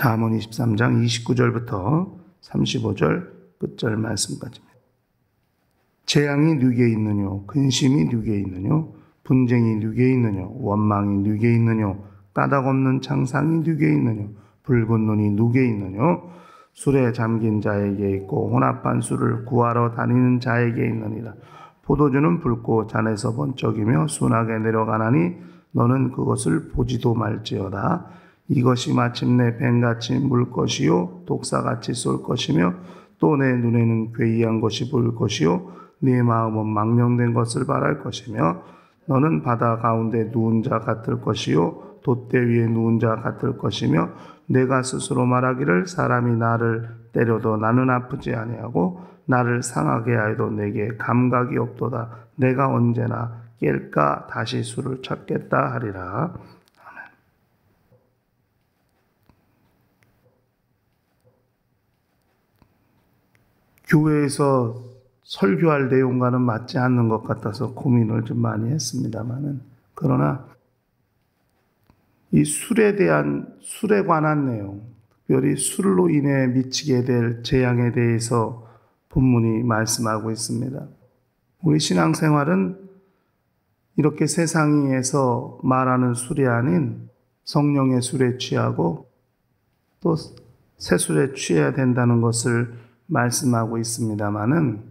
잠언 23장 29절부터 35절 끝절 말씀까지입니다. 재앙이 누게 있느뇨? 근심이 누게 있느뇨? 분쟁이 누게 있느뇨? 원망이 누게 있느뇨? 까닭 없는 창상이 누게 있느뇨? 붉은 눈이 누게 있느뇨? 술에 잠긴 자에게 있고 혼합한 술을 구하러 다니는 자에게 있느니라. 포도주는 붉고 잔에서 번쩍이며 순하게 내려가나니 너는 그것을 보지도 말지어다 이것이 마침내 뱀같이 물 것이요 독사같이 쏠 것이며 또 내 눈에는 괴이한 것이 보일 것이요 네 마음은 망령된 것을 바랄 것이며 너는 바다 가운데 누운 자 같을 것이요 돛대 위에 누운 자 같을 것이며 내가 스스로 말하기를 사람이 나를 때려도 나는 아프지 아니하고 나를 상하게 하여도 내게 감각이 없도다. 내가 언제나 깰까 다시 술을 찾겠다 하리라 교회에서 설교할 내용과는 맞지 않는 것 같아서 고민을 좀 많이 했습니다만은 그러나 이 술에 대한 술에 관한 내용, 특별히 술로 인해 미치게 될 재앙에 대해서 본문이 말씀하고 있습니다. 우리 신앙생활은 이렇게 세상에서 말하는 술이 아닌 성령의 술에 취하고 또 새술에 취해야 된다는 것을 말씀하고 있습니다만은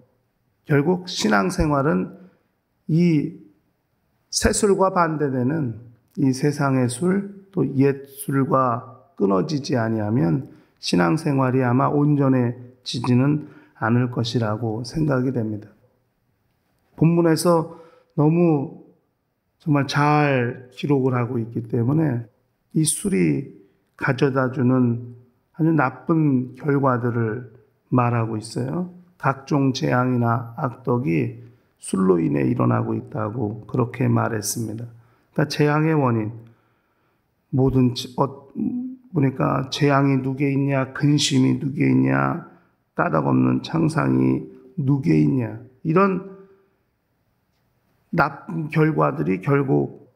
결국 신앙생활은 이 새술과 반대되는 이 세상의 술, 또 옛 술과 끊어지지 아니하면 신앙생활이 아마 온전해지지는 않을 것이라고 생각이 됩니다. 본문에서 너무 정말 잘 기록을 하고 있기 때문에 이 술이 가져다 주는 아주 나쁜 결과들을 말하고 있어요. 각종 재앙이나 악덕이 술로 인해 일어나고 있다고 그렇게 말했습니다. 그러니까 재앙의 원인 모든 어, 보니까 재앙이 누게 있냐, 근심이 누게 있냐, 까닭 없는 창상이 누게 있냐 이런 나쁜 결과들이 결국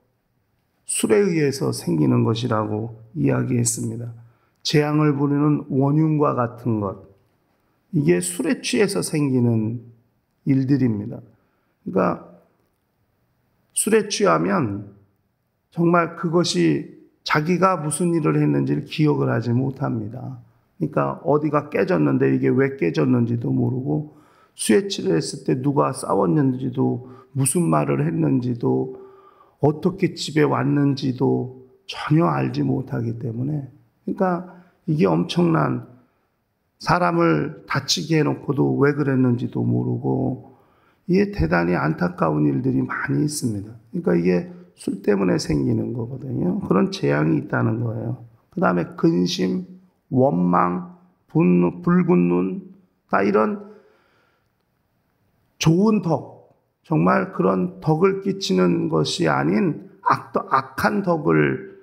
술에 의해서 생기는 것이라고 이야기했습니다. 재앙을 부르는 원흉과 같은 것, 이게 술에 취해서 생기는 일들입니다. 그러니까 술에 취하면 정말 그것이 자기가 무슨 일을 했는지를 기억을 하지 못합니다. 그러니까 어디가 깨졌는데 이게 왜 깨졌는지도 모르고 술에 취했을 때 누가 싸웠는지도 무슨 말을 했는지도 어떻게 집에 왔는지도 전혀 알지 못하기 때문에 그러니까 이게 엄청난 사람을 다치게 해놓고도 왜 그랬는지도 모르고 이게 대단히 안타까운 일들이 많이 있습니다. 그러니까 이게 술 때문에 생기는 거거든요. 그런 재앙이 있다는 거예요. 그 다음에 근심, 원망, 분노, 붉은 눈, 다 이런 좋은 덕, 정말 그런 덕을 끼치는 것이 아닌 악, 악한 덕을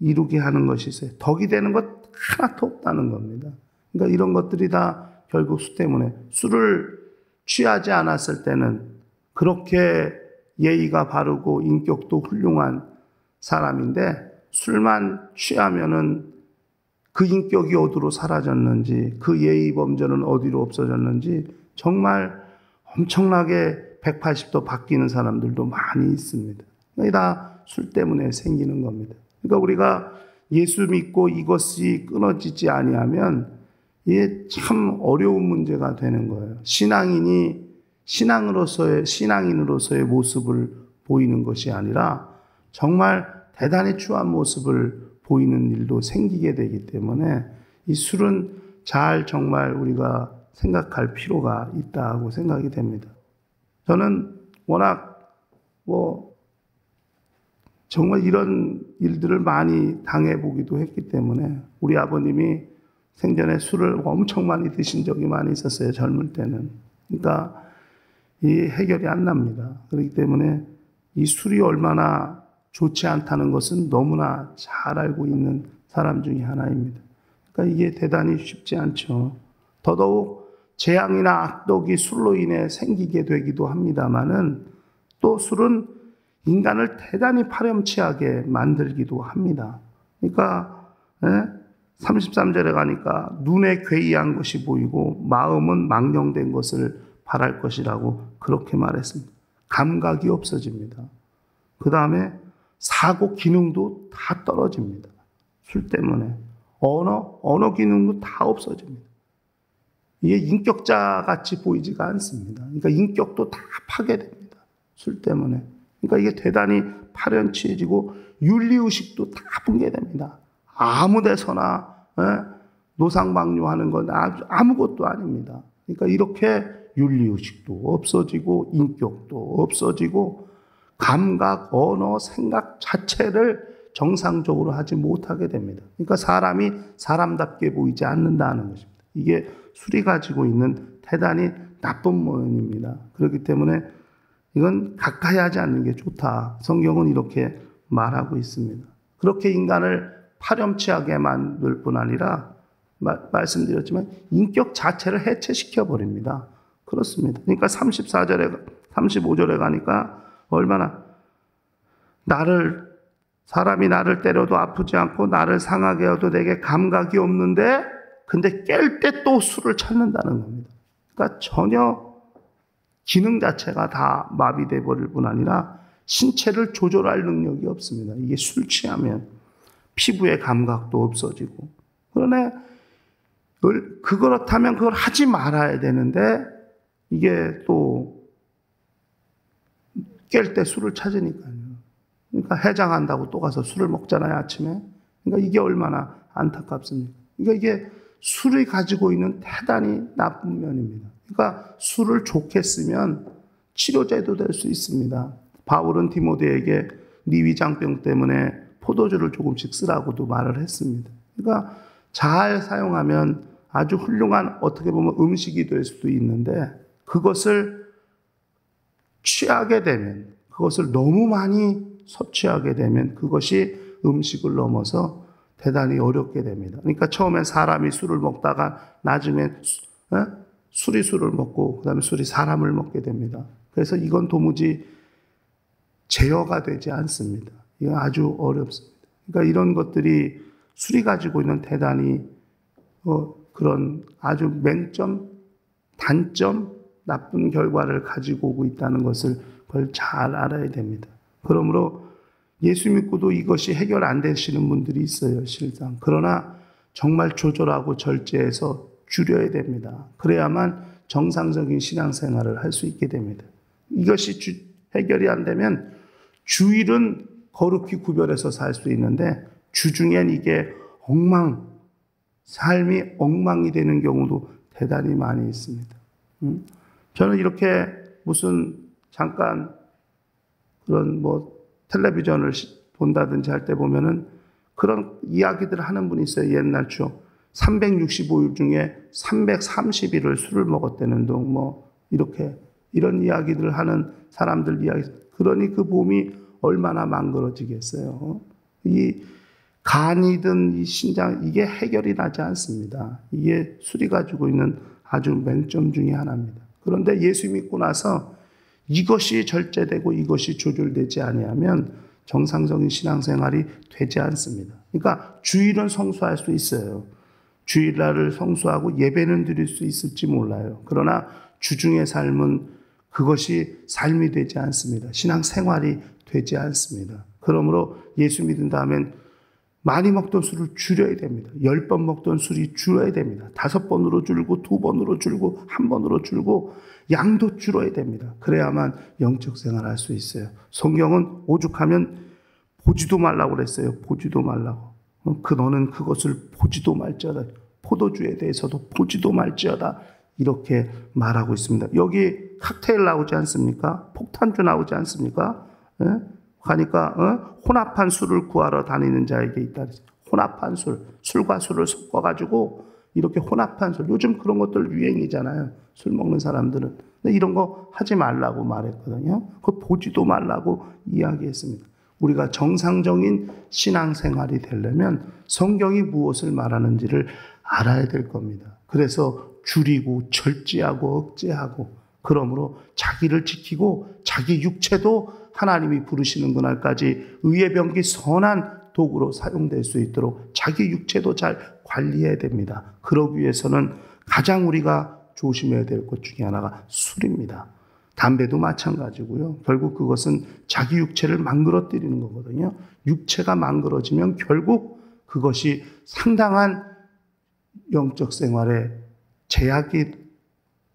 이루게 하는 것이 있어요. 덕이 되는 것 하나도 없다는 겁니다. 그러니까 이런 것들이 다 결국 수 때문에 술을 취하지 않았을 때는 그렇게 예의가 바르고 인격도 훌륭한 사람인데 술만 취하면은 그 인격이 어디로 사라졌는지 그 예의 범죄는 어디로 없어졌는지 정말 엄청나게 180도 바뀌는 사람들도 많이 있습니다. 다 술 때문에 생기는 겁니다. 그러니까 우리가 예수 믿고 이것이 끊어지지 아니하면 이게 참 어려운 문제가 되는 거예요. 신앙인이 신앙으로서의 신앙인으로서의 모습을 보이는 것이 아니라 정말 대단히 추한 모습을 보이는 일도 생기게 되기 때문에 이 술은 잘 정말 우리가 생각할 필요가 있다고 생각이 됩니다. 저는 워낙 뭐 정말 이런 일들을 많이 당해 보기도 했기 때문에 우리 아버님이 생전에 술을 엄청 많이 드신 적이 많이 있었어요. 젊을 때는. 그러니까 이 해결이 안 납니다. 그렇기 때문에 이 술이 얼마나 좋지 않다는 것은 너무나 잘 알고 있는 사람 중에 하나입니다. 그러니까 이게 대단히 쉽지 않죠. 더더욱 재앙이나 악독이 술로 인해 생기게 되기도 합니다만은 또 술은 인간을 대단히 파렴치하게 만들기도 합니다. 그러니까 예? 33절에 가니까 눈에 괴이한 것이 보이고 마음은 망령된 것을 바랄 것이라고 그렇게 말했습니다. 감각이 없어집니다. 그 다음에 사고 기능도 다 떨어집니다. 술 때문에. 언어, 언어 기능도 다 없어집니다. 이게 인격자 같이 보이지가 않습니다. 그러니까 인격도 다 파괴됩니다. 술 때문에. 그러니까 이게 대단히 파렴치해지고 윤리의식도 다 붕괴됩니다. 아무 데서나 예? 노상방뇨하는 건 아무것도 아닙니다. 그러니까 이렇게 윤리의식도 없어지고 인격도 없어지고 감각, 언어, 생각 자체를 정상적으로 하지 못하게 됩니다. 그러니까 사람이 사람답게 보이지 않는다는 것입니다. 이게 술이 가지고 있는 대단히 나쁜 모습입니다. 그렇기 때문에 이건 가까이 하지 않는 게 좋다. 성경은 이렇게 말하고 있습니다. 그렇게 인간을 파렴치하게 만들 뿐 아니라 마, 말씀드렸지만 인격 자체를 해체시켜 버립니다. 그렇습니다. 그러니까 34절에 35절에 가니까 얼마나 나를 사람이 나를 때려도 아프지 않고 나를 상하게 해도 내게 감각이 없는데 근데 깰 때 또 술을 찾는다는 겁니다. 그러니까 전혀 기능 자체가 다 마비돼 버릴 뿐 아니라 신체를 조절할 능력이 없습니다. 이게 술 취하면 피부의 감각도 없어지고 그러네 그렇다면 그걸 하지 말아야 되는데 이게 또 깰 때 술을 찾으니까요. 그러니까 해장한다고 또 가서 술을 먹잖아요, 아침에. 그러니까 이게 얼마나 안타깝습니까? 그러니까 이게 술이 가지고 있는 대단히 나쁜 면입니다. 그러니까 술을 좋게 쓰면 치료제도 될 수 있습니다. 바울은 디모데에게 네 위장병 때문에 포도주를 조금씩 쓰라고도 말을 했습니다. 그러니까 잘 사용하면 아주 훌륭한 어떻게 보면 음식이 될 수도 있는데 그것을 취하게 되면 그것을 너무 많이 섭취하게 되면 그것이 음식을 넘어서 대단히 어렵게 됩니다. 그러니까 처음엔 사람이 술을 먹다가 나중엔 어? 술이 술을 먹고 그다음에 술이 사람을 먹게 됩니다. 그래서 이건 도무지 제어가 되지 않습니다. 이건 아주 어렵습니다. 그러니까 이런 것들이 술이 가지고 있는 대단히 어, 그런 아주 맹점, 단점, 나쁜 결과를 가지고 오고 있다는 것을 그걸 잘 알아야 됩니다. 그러므로 예수 믿고도 이것이 해결 안 되시는 분들이 있어요, 실상. 그러나 정말 조절하고 절제해서 줄여야 됩니다. 그래야만 정상적인 신앙생활을 할 수 있게 됩니다. 이것이 주, 해결이 안 되면 주일은 거룩히 구별해서 살 수 있는데 주중엔 이게 엉망, 삶이 엉망이 되는 경우도 대단히 많이 있습니다. 음? 저는 이렇게 무슨 잠깐 그런 뭐 텔레비전을 본다든지 할 때 보면은 그런 이야기들을 하는 분이 있어요. 옛날 추억. 365일 중에 330일을 술을 먹었다는 둥, 뭐, 이렇게, 이런 이야기들을 하는 사람들 이야기. 그러니 그 몸이 얼마나 망그러지겠어요. 이 간이든 이 신장, 이게 해결이 나지 않습니다. 이게 술이 가지고 있는 아주 맹점 중의 하나입니다. 그런데 예수 믿고 나서 이것이 절제되고 이것이 조절되지 아니하면 정상적인 신앙생활이 되지 않습니다. 그러니까 주일은 성수할 수 있어요. 주일날을 성수하고 예배는 드릴 수 있을지 몰라요. 그러나 주중의 삶은 그것이 삶이 되지 않습니다. 신앙생활이 되지 않습니다. 그러므로 예수 믿은 다음엔 많이 먹던 술을 줄여야 됩니다. 열 번 먹던 술이 줄어야 됩니다. 다섯 번으로 줄고, 두 번으로 줄고, 한 번으로 줄고, 양도 줄어야 됩니다. 그래야만 영적 생활 할 수 있어요. 성경은 오죽하면 보지도 말라고 그랬어요. 보지도 말라고. 어, 그 너는 그것을 보지도 말지어다. 포도주에 대해서도 보지도 말지어다. 이렇게 말하고 있습니다. 여기 칵테일 나오지 않습니까? 폭탄주 나오지 않습니까? 예? 가니까 어? 혼합한 술을 구하러 다니는 자에게 있다. 혼합한 술, 술과 술을 섞어가지고 이렇게 혼합한 술. 요즘 그런 것들 유행이잖아요. 술 먹는 사람들은. 이런 거 하지 말라고 말했거든요. 그 보지도 말라고 이야기했습니다. 우리가 정상적인 신앙생활이 되려면 성경이 무엇을 말하는지를 알아야 될 겁니다. 그래서 줄이고 절제하고 억제하고 그러므로 자기를 지키고 자기 육체도 하나님이 부르시는 그날까지 의의 병기 선한 도구로 사용될 수 있도록 자기 육체도 잘 관리해야 됩니다. 그러기 위해서는 가장 우리가 조심해야 될 것 중에 하나가 술입니다. 담배도 마찬가지고요. 결국 그것은 자기 육체를 망그러뜨리는 거거든요. 육체가 망그러지면 결국 그것이 상당한 영적 생활에 제약이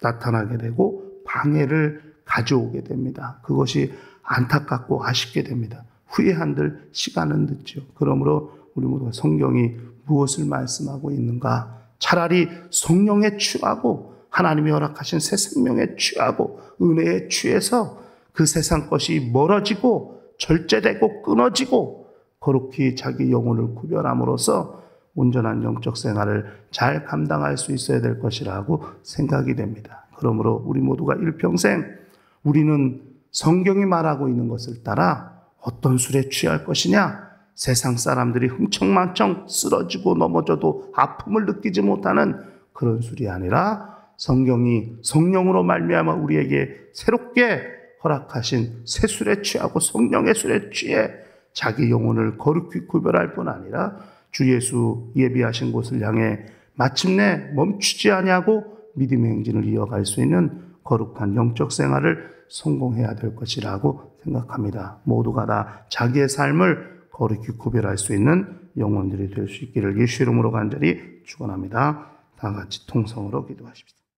나타나게 되고 방해를 가져오게 됩니다. 그것이 안타깝고 아쉽게 됩니다. 후회한들 시간은 늦죠. 그러므로 우리 모두가 성경이 무엇을 말씀하고 있는가? 차라리 성령에 취하고 하나님이 허락하신 새 생명에 취하고 은혜에 취해서 그 세상 것이 멀어지고 절제되고 끊어지고 거룩히 자기 영혼을 구별함으로써 온전한 영적 생활을 잘 감당할 수 있어야 될 것이라고 생각이 됩니다. 그러므로 우리 모두가 일평생 우리는 성경이 말하고 있는 것을 따라 어떤 술에 취할 것이냐? 세상 사람들이 흥청망청 쓰러지고 넘어져도 아픔을 느끼지 못하는 그런 술이 아니라 성경이 성령으로 말미암아 우리에게 새롭게 허락하신 새 술에 취하고 성령의 술에 취해 자기 영혼을 거룩히 구별할 뿐 아니라 주 예수 예비하신 곳을 향해 마침내 멈추지 아니하고 믿음의 행진을 이어갈 수 있는 거룩한 영적 생활을 성공해야 될 것이라고 생각합니다. 모두가 다 자기의 삶을 거룩히 구별할 수 있는 영혼들이 될 수 있기를 예수 이름으로 간절히 축원합니다. 다 같이 통성으로 기도하십시다.